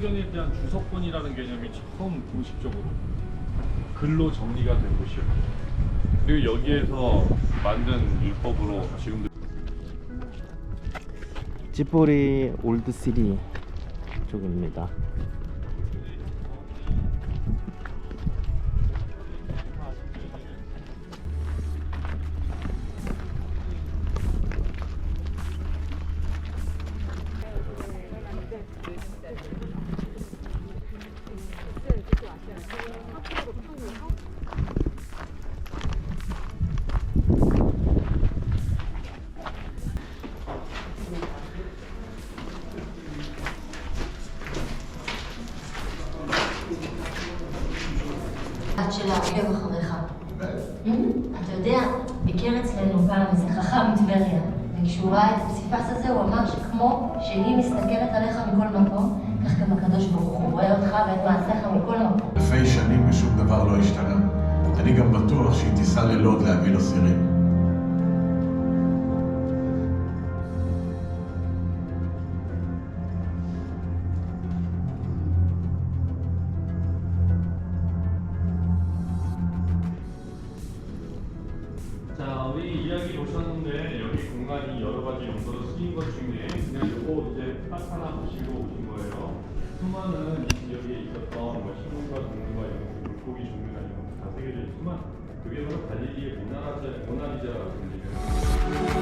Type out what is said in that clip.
성경에 대한 주석권이라는 개념이 처음 공식적으로 글로 정리가 된 곳이었죠. 그리고 여기에서 만든 율법으로 지금도 찌뿌리 올드시리 쪽입니다. של העוקב אחריך. אתה יודע, ביקר אצלנו פעם איזה חכם מטבריה, וכשהוא ראה את הפסיפס הזה הוא אמר שכמו שהיא מסתכלת עליך מכל מקום, כך גם הקדוש ברוך הוא רואה אותך ואת מעשיך מכל מקום. אלפי שנים ושום דבר לא השתנה. אני גם בטוח שהיא תיסע ללוד להביא לו סירים. 우리 이야기 보셨는데 여기 공간이 여러 가지 용도로 쓰인 것 중에 그냥 이거 이제 딱 하나 보시고 오신 거예요. 수많은 여기에 있었던 뭐 식물과 동물과 이런 거, 물고기 거다 새겨져 있지만 그게 바로 갈릴리의 모나리자, 모나리자라고 불리는